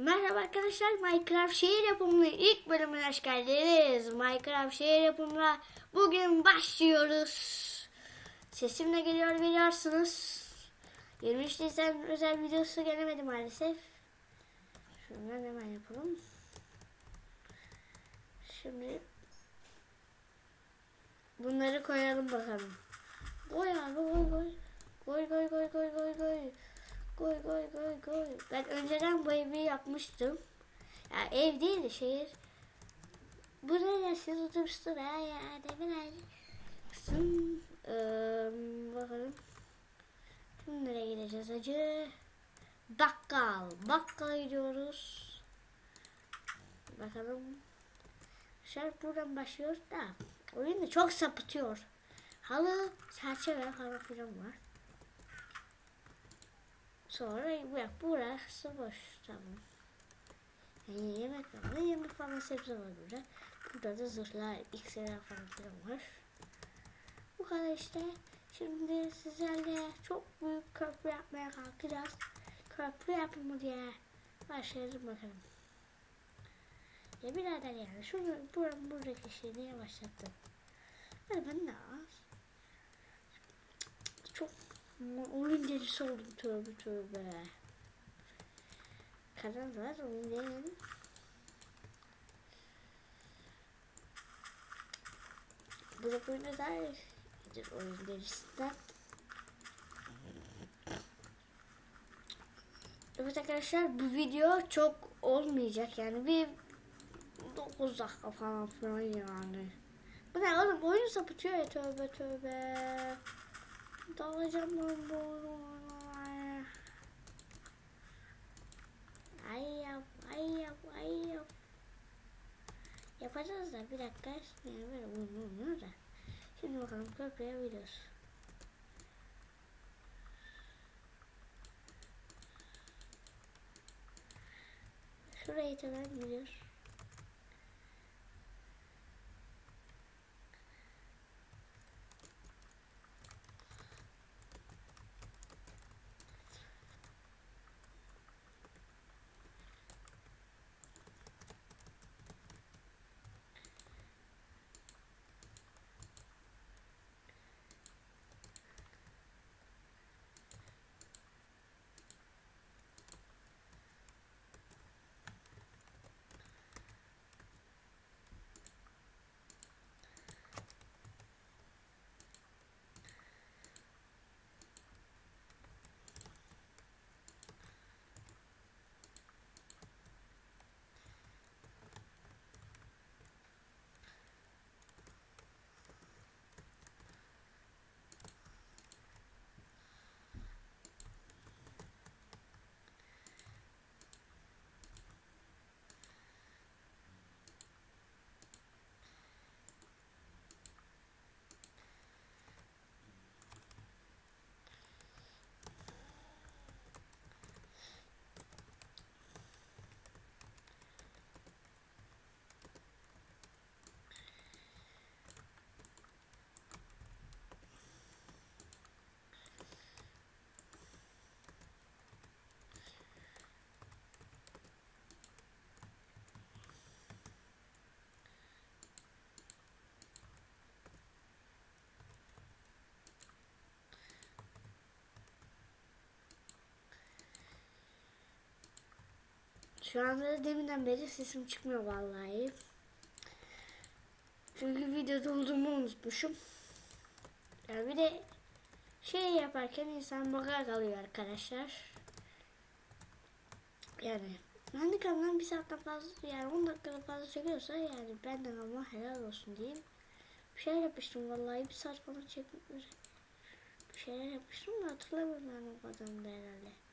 Merhaba arkadaşlar Minecraft şehir yapımının ilk bölümüne hoş geldiniz. Minecraft şehir yapımına bugün başlıyoruz. Sesim de geliyor biliyorsunuz. 23 Nisan özel videosu gelemedi maalesef. Şundan hemen yapalım. Şimdi bunları koyalım bakalım. Koy abi. Koy koy koy koy koy koy. Koy koy koy koy. Ben önceden bu evi yapmıştım. Ya ev değil de şehir. Bu ne siz oturmuştur ha ya. Demin aynı. Kısım. Ee, bakalım. Şimdi nereye gideceğiz acı? Bakkal. Bakkala gidiyoruz. Bakalım. Şarkı buradan başlıyor da. Oyun da çok sapıtıyor. Halı, çerçeve falan filan var. Sonra bırak burası boş tamam. Yani yemek var. Ne yemek falan sebze var burada. Burada da zırhlar, iksirler falan var. Bu kadar işte. Şimdi sizlerle çok büyük köprü yapmaya kalkacağız. Köprü yapımı diye başlayalım bakalım. Ya birader yani şunu buranın buradaki şeyi niye başlattın? Ben de az. Çok oyun delisi oldum tövbe tövbe. Karar var oyun değil. Bu da oyunda daha iyidir oyun delisinden. Evet arkadaşlar bu video çok olmayacak yani bir 9 dakika falan filan yani. Bu ne oğlum oyun sapıtıyor ya tövbe tövbe. Dalacağım ben bu oyuna. Ay yap, ay yap, ay yap. Yapacağız da bir dakika. Yani böyle oynuyor da. Şimdi bakalım köprüye biliyoruz. Şurayı kadar gidiyor. Şu anda deminden beri sesim çıkmıyor vallahi. Çünkü videoda olduğumu unutmuşum. Yani bir de şey yaparken insan bakar kalıyor arkadaşlar. Yani de kanalım bir saatten fazla yani 10 dakikadan fazla çekiyorsa yani benden ama helal olsun diyeyim. Bir şeyler yapmıştım vallahi bir saat falan çekmiş. Bir şeyler yapmıştım da hatırlamıyorum ben o kadarını da herhalde.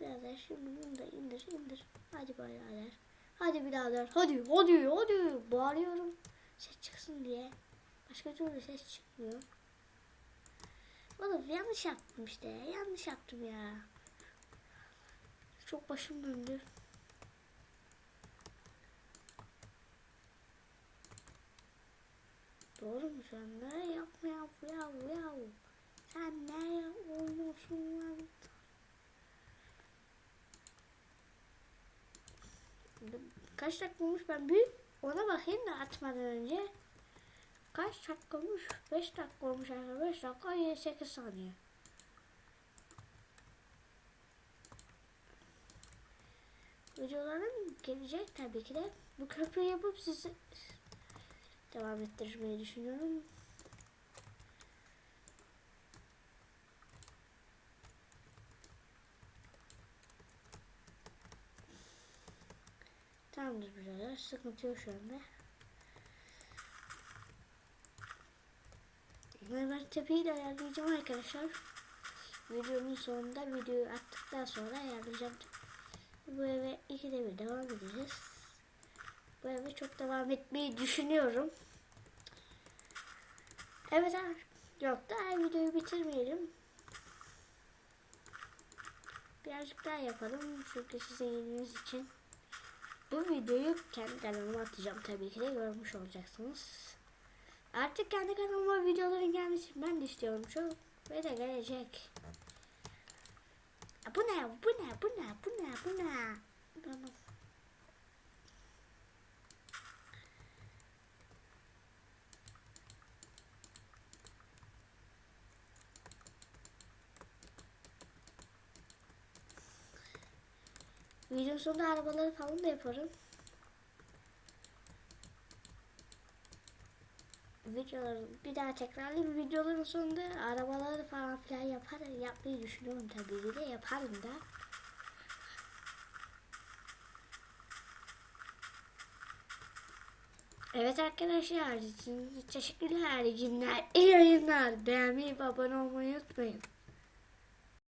Birader şimdi bunu da indir indir. Hadi birader. Hadi birader. Hadi hadi hadi. Bağırıyorum. Ses çıksın diye. Başka türlü ses çıkmıyor. Oğlum yanlış yaptım işte. Yanlış yaptım ya. Çok başım döndü. Doğru mu an? Ne yapma yap yav yav. Sen ne oynuyorsun lan? Kaç dakika olmuş ben bir ona bakayım da atmadan önce. Kaç dakika olmuş? 5 dakika olmuş arkadaşlar. 5 dakika 28 saniye. Videolarım gelecek tabii ki de. Bu köprüyü yapıp sizi devam ettirmeyi düşünüyorum. Tamamdır birader. Sıkıntı yok şu anda. Ve ben tepeyi de ayarlayacağım arkadaşlar. Videonun sonunda videoyu attıktan sonra ayarlayacağım. Bu eve ikide bir devam edeceğiz. Bu eve çok devam etmeyi düşünüyorum. Evet. Yok daha videoyu bitirmeyelim. Birazcık daha yapalım. Çünkü sizin için. Bu videoyu kendi kanalıma atacağım tabii ki de görmüş olacaksınız. Artık kendi kanalıma videoların gelmesini ben de istiyorum çok. Ve de gelecek. Ya Bu ne? Bu ne? Bu ne? Bu ne? Bu ne? Videonun sonunda arabaları falan da yaparım. Videoların bir daha tekrarlayayım. Videoların sonunda arabaları falan filan yapar, yapmayı düşünüyorum tabii ki de yaparım da. Evet arkadaşlar, teşekkürler, iyi günler, iyi yayınlar. Beğenmeyi ve abone olmayı unutmayın.